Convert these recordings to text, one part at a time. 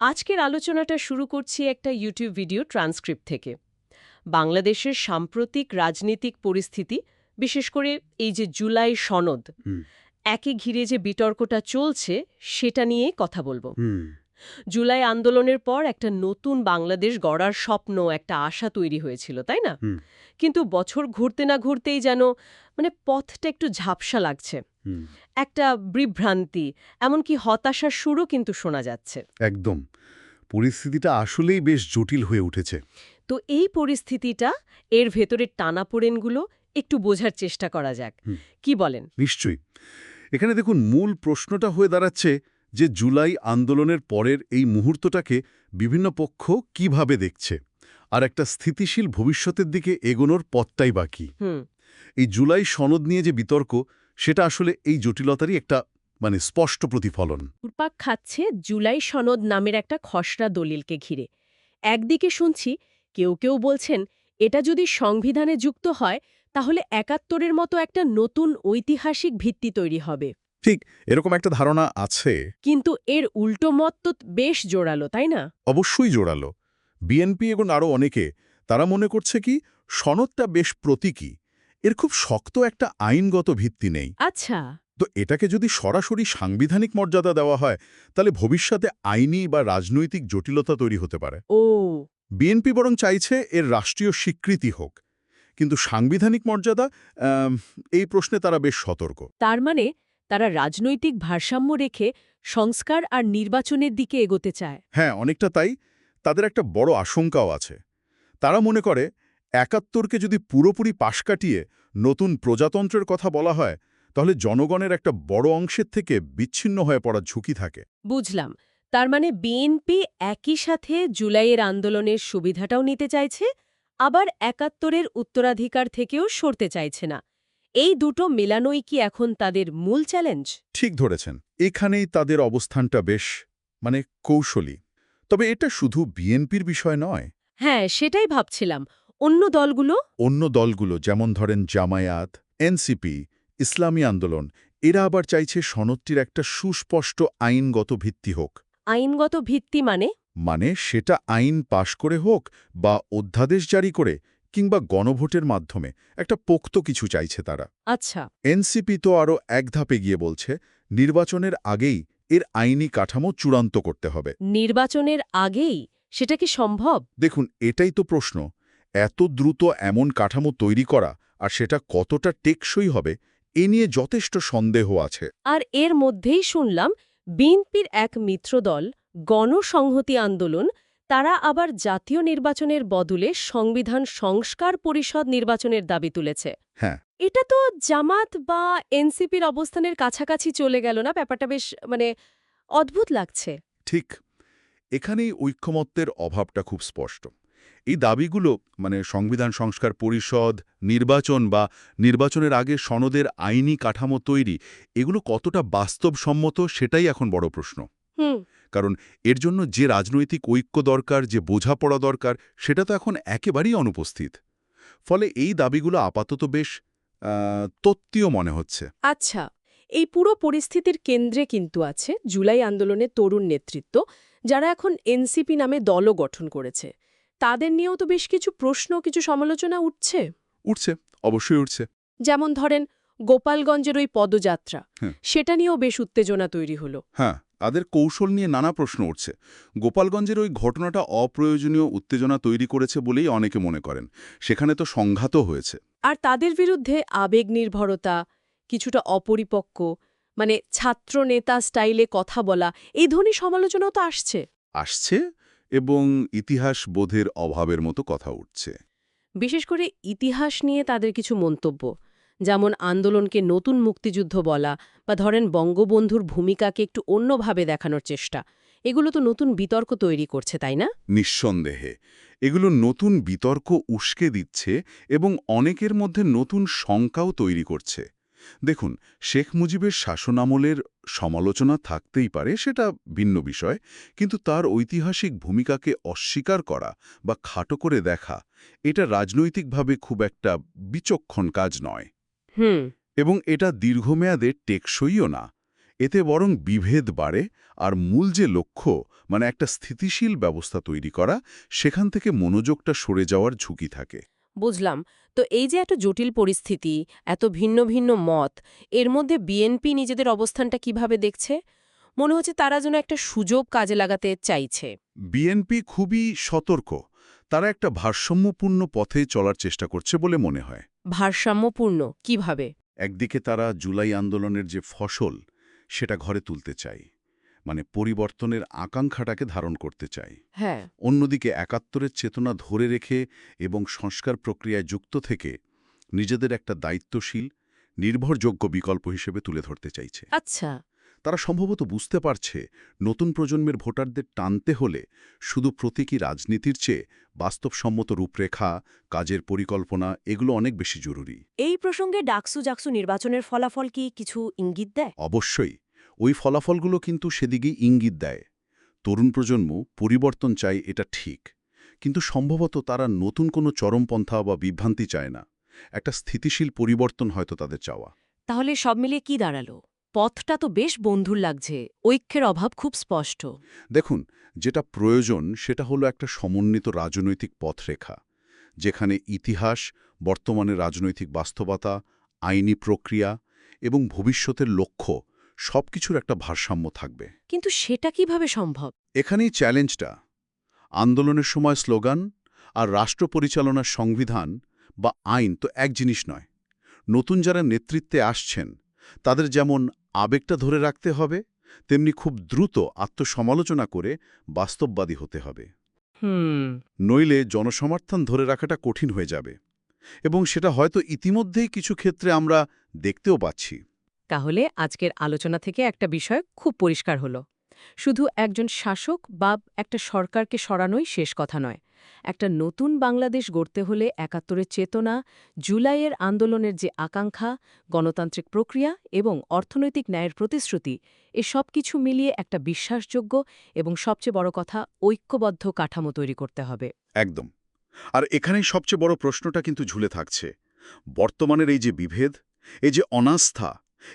আজকের আলোচনাটা শুরু করছি একটা ইউটিউব ভিডিও ট্রান্সক্রিপ্ট থেকে। বাংলাদেশের সাম্প্রতিক রাজনৈতিক পরিস্থিতি বিশেষ করে এই যে জুলাই সনদ। একে ঘিরে যে বিতর্কটা চলছে সেটা নিয়ে কথা বলব। জুলাই আন্দোলনের পর একটা নতুন বাংলাদেশ গড়ার স্বপ্ন একটা আশা তৈরি হয়েছিল তাই না? কিন্তু বছর ঘুরতে না ঘুরতেই যেন মানে পথটা একটু ঝাপসা লাগছে। একটা বিভ্রান্তি এমনকি হতাশার সুরও কিন্তু শোনা যাচ্ছে। একদম। পরিস্থিতিটা আসলেই বেশ জটিল হয়ে উঠেছে। তো এই পরিস্থিতিটা এর ভেতরের টানাপোড়েনগুলো একটু বোঝার চেষ্টা করা যাক। কি বলেন? নিশ্চয়ই। এখানে দেখুন মূল প্রশ্নটা হয়ে দাঁড়াচ্ছে যে জুলাই আন্দোলনের পরের এই মুহূর্তটাকে বিভিন্ন পক্ষ কীভাবে দেখছে? আর একটা স্থিতিশীল ভবিষ্যতের দিকে এগোনোর পথটাই বাকি হুম। এই জুলাই সনদ নিয়ে যে বিতর্ক সেটা আসলে এই জটিলতারই একটা মানে স্পষ্ট প্রতিফলন। ঘুরপাক খাচ্ছে জুলাই সনদ নামের একটা খসড়া দলিলকে ঘিরে। একদিকে শুনছি কেউ কেউ বলছেন এটা যদি সংবিধানে যুক্ত হয় তাহলে একাত্তরের মতো একটা নতুন ঐতিহাসিক ভিত্তি তৈরি হবে। ঠিক এরকম একটা ধারণা আছে। কিন্তু এর উল্টো মত তো বেশ জোরালো তাই না? অবশ্যই জোরালো। বিএনপি এবং আরও অনেকে তারা মনে করছে কি সনদটা বেশ প্রতীকী। এর খুব শক্ত একটা আইনগত ভিত্তি নেই। আচ্ছা। তো এটাকে যদি সরাসরি সাংবিধানিক মর্যাদা দেওয়া হয় তাহলে ভবিষ্যতে আইনি বা রাজনৈতিক জটিলতা তৈরি হতে পারে। ও। বিএনপি বরং চাইছে এর রাষ্ট্রীয় স্বীকৃতি হোক। কিন্তু সাংবিধানিক মর্যাদা এই প্রশ্নে তারা বেশ সতর্ক। তার মানে তারা রাজনৈতিক ভারসাম্য রেখে সংস্কার আর নির্বাচনের দিকে এগোতে চায়। হ্যাঁ অনেকটা তাই। তাদের একটা বড় আশঙ্কাও আছে। তারা মনে করে একাত্তরকে যদি পুরোপুরি পাশ কাটিয়ে নতুন প্রজাতন্ত্রের কথা বলা হয় তাহলে জনগণের একটা বড় অংশের থেকে বিচ্ছিন্ন হয়ে পড়ার ঝুঁকি থাকে। বুঝলাম। তার মানে বিএনপি একই সাথে জুলাইয়ের আন্দোলনের সুবিধাটাও নিতে চাইছে আবার একাত্তরের উত্তরাধিকার থেকেও সরতে চাইছে না। এই দুটো মেলানোই কি এখন তাদের মূল চ্যালেঞ্জ? ঠিক ধরেছেন। এখানেই তাদের অবস্থানটা বেশ মানে কৌশলী। তবে এটা শুধু বিএনপির বিষয় নয়। হ্যাঁ সেটাই ভাবছিলাম। অন্য দলগুলো? অন্য দলগুলো যেমন ধরেন জামায়াত এনসিপি ইসলামী আন্দোলন এরা আবার চাইছে সনদটির একটা সুস্পষ্ট আইনগত ভিত্তি হোক। আইনগত ভিত্তি মানে? মানে সেটা আইন পাশ করে হোক বা অধ্যাদেশ জারি করে কিংবা গণভোটের মাধ্যমে একটা পোক্ত কিছু চাইছে তারা। আচ্ছা। এনসিপি তো আরও এক ধাপে গিয়ে বলছে নির্বাচনের আগেই এর আইনি কাঠামো চূড়ান্ত করতে হবে। নির্বাচনের আগেই? সেটা কি সম্ভব? দেখুন এটাই তো প্রশ্ন। এত দ্রুত এমন কাঠামো তৈরি করা আর সেটা কতটা টেকসই হবে এ নিয়ে যথেষ্ট সন্দেহ আছে। আর এর মধ্যেই শুনলাম বিএনপির এক মিত্রদল গণসংহতি আন্দোলন তারা আবার জাতীয় নির্বাচনের বদলে সংবিধান সংস্কার পরিষদ নির্বাচনের দাবি তুলেছে। হ্যাঁ। এটা তো জামাত বা এনসিপির অবস্থানের কাছাকাছি চলে গেল না? ব্যাপারটা বেশ মানে অদ্ভুত লাগছে। ঠিক এখানেই ঐক্যমত্যের অভাবটা খুব স্পষ্ট। এই দাবিগুলো মানে সংবিধান সংস্কার পরিষদ নির্বাচন বা নির্বাচনের আগে সনদের আইনি কাঠামো তৈরি এগুলো কতটা বাস্তবসম্মত সেটাই এখন বড় প্রশ্ন। হুম। কারণ এর জন্য যে রাজনৈতিক ঐক্য দরকার যে বোঝাপড়া দরকার সেটা তো এখন একেবারেই অনুপস্থিত। ফলে এই দাবিগুলো আপাতত বেশ তত্ত্বীয় মনে হচ্ছে। আচ্ছা এই পুরো পরিস্থিতির কেন্দ্রে কিন্তু আছে জুলাই আন্দোলনের তরুণ নেতৃত্ব যারা এখন এনসিপি নামে দলও গঠন করেছে। তাদের নিয়েও তো বেশ কিছু প্রশ্ন কিছু সমালোচনা উঠছে? উঠছে অবশ্যই উঠছে। যেমন ধরেন গোপালগঞ্জের ওই পদযাত্রা হ্যাঁ। সেটা নিয়েও বেশ উত্তেজনা তৈরি হলো। হ্যাঁ তাদের কৌশল নিয়ে নানা প্রশ্ন উঠছে। গোপালগঞ্জের ওই ঘটনাটা অপ্রয়োজনীয় উত্তেজনা তৈরি করেছে বলেই অনেকে মনে করেন। সেখানে তো সংঘাতও হয়েছে। আর তাদের বিরুদ্ধে আবেগ নির্ভরতা কিছুটা অপরিপক্ক মানে ছাত্র নেতা স্টাইলে কথা বলা এই ধরনের সমালোচনাও তো আসছে। আসছে? এবং ইতিহাস বোধের অভাবের মতো কথা উঠছে। বিশেষ করে ইতিহাস নিয়ে তাদের কিছু মন্তব্য যেমন আন্দোলনকে নতুন মুক্তিযুদ্ধ বলা বা ধরেন বঙ্গবন্ধুর ভূমিকাকে একটু অন্যভাবে দেখানোর চেষ্টা। এগুলো তো নতুন বিতর্ক তৈরি করছে তাই না? নিঃসন্দেহে। এগুলো নতুন বিতর্ক উস্কে দিচ্ছে এবং অনেকের মধ্যে নতুন শঙ্কাও তৈরি করছে। দেখুন শেখ মুজিবের শাসনামলের সমালোচনা থাকতেই পারে সেটা ভিন্ন বিষয় কিন্তু তার ঐতিহাসিক ভূমিকাকে অস্বীকার করা বা খাটো করে দেখা এটা রাজনৈতিকভাবে খুব একটা বিচক্ষণ কাজ নয়। হুম। এবং এটা দীর্ঘমেয়াদে টেকসইও না। এতে বরং বিভেদ বাড়ে আর মূল যে লক্ষ্য মানে একটা স্থিতিশীল ব্যবস্থা তৈরি করা সেখান থেকে মনোযোগটা সরে যাওয়ার ঝুঁকি থাকে। বুঝলাম। তো এই যে এত জটিল পরিস্থিতি এত ভিন্ন ভিন্ন মত এর মধ্যে বিএনপি নিজেদের অবস্থানটা কীভাবে দেখছে? মনে হচ্ছে তারা যেন একটা সুযোগ কাজে লাগাতে চাইছে। বিএনপি খুবই সতর্ক। তারা একটা ভারসাম্যপূর্ণ পথে চলার চেষ্টা করছে বলে মনে হয়। ভারসাম্যপূর্ণ? কীভাবে? একদিকে তারা জুলাই আন্দোলনের যে ফসল সেটা ঘরে তুলতে চায়। মানে পরিবর্তনের আকাঙ্ক্ষাটাকে ধারণ করতে চায়। হ্যাঁ। অন্যদিকে একাত্তরের চেতনা ধরে রেখে এবং সংস্কার প্রক্রিয়ায় যুক্ত থেকে নিজেদের একটা দায়িত্বশীল নির্ভরযোগ্য বিকল্প হিসেবে তুলে ধরতে চাইছে। আচ্ছা। তারা সম্ভবত বুঝতে পারছে নতুন প্রজন্মের ভোটারদের টানতে হলে শুধু প্রতীকী রাজনীতির চেয়ে বাস্তবসম্মত রূপরেখা কাজের পরিকল্পনা এগুলো অনেক বেশি জরুরি। এই প্রসঙ্গে ডাকসু জাকসু নির্বাচনের ফলাফল কি কিছু ইঙ্গিত দেয়? অবশ্যই। ওই ফলাফলগুলো কিন্তু সেদিকেই ইঙ্গিত দেয়। তরুণ প্রজন্ম পরিবর্তন চায় এটা ঠিক কিন্তু সম্ভবত তারা নতুন কোনো চরমপন্থা বা বিভ্রান্তি চায় না। একটা স্থিতিশীল পরিবর্তন হয়তো তাদের চাওয়া। তাহলে সব মিলিয়ে কি দাঁড়াল? পথটা তো বেশ বন্ধুর লাগছে ঐক্যের অভাব খুব স্পষ্ট। দেখুন যেটা প্রয়োজন সেটা হলো একটা সমন্বিত রাজনৈতিক পথরেখা যেখানে ইতিহাস বর্তমানে রাজনৈতিক বাস্তবতা আইনি প্রক্রিয়া এবং ভবিষ্যতের লক্ষ্য সবকিছুর একটা ভারসাম্য থাকবে। কিন্তু সেটা কীভাবে সম্ভব? এখানেই চ্যালেঞ্জটা। আন্দোলনের সময় স্লোগান আর রাষ্ট্র পরিচালনার সংবিধান বা আইন তো এক জিনিস নয়। নতুন যারা নেতৃত্বে আসছেন তাদের যেমন আবেগটা ধরে রাখতে হবে তেমনি খুব দ্রুত আত্মসমালোচনা করে বাস্তববাদী হতে হবে। নইলে জনসমর্থন ধরে রাখাটা কঠিন হয়ে যাবে। এবং সেটা হয়তো ইতিমধ্যেই কিছু ক্ষেত্রে আমরা দেখতেও পাচ্ছি। তাহলে আজকের আলোচনা থেকে একটা বিষয় খুব পরিষ্কার হলো। শুধু একজন শাসক বা একটা সরকারকে সরানোই শেষ কথা নয়। একটা নতুন বাংলাদেশ গড়তে হলে একাত্তরের চেতনা, জুলাইয়ের আন্দোলনের যে আকাঙ্ক্ষা, গণতান্ত্রিক প্রক্রিয়া এবং অর্থনৈতিক ন্যায়ের প্রতিশ্রুতি, এ সব কিছু মিলিয়ে একটা বিশ্বাসযোগ্য এবং সবচেয়ে বড় কথা ঐক্যবদ্ধ কাঠামো তৈরি করতে হবে। একদম। আর এখানেই সবচেয়ে বড় প্রশ্নটা কিন্তু ঝুলে থাকছে। বর্তমানের এই যে বিভেদ, এই যে অনাস্থা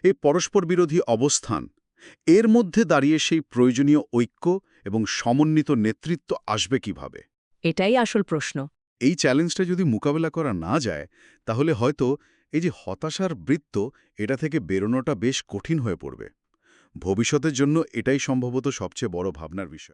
এই পরস্পর বিরোধী অবস্থান। এর মধ্যে দাঁড়িয়ে সেই প্রয়োজনীয় ঐক্য এবং সমন্বিত নেতৃত্ব আসবে কীভাবে? এটাই আসল প্রশ্ন। এই চ্যালেঞ্জটা যদি মোকাবেলা করা না যায় তাহলে হয়তো এই যে হতাশার বৃত্ত এটা থেকে বেরোনোটা বেশ কঠিন হয়ে পড়বে। ভবিষ্যতের জন্য এটাই সম্ভবত সবচেয়ে বড় ভাবনার বিষয়।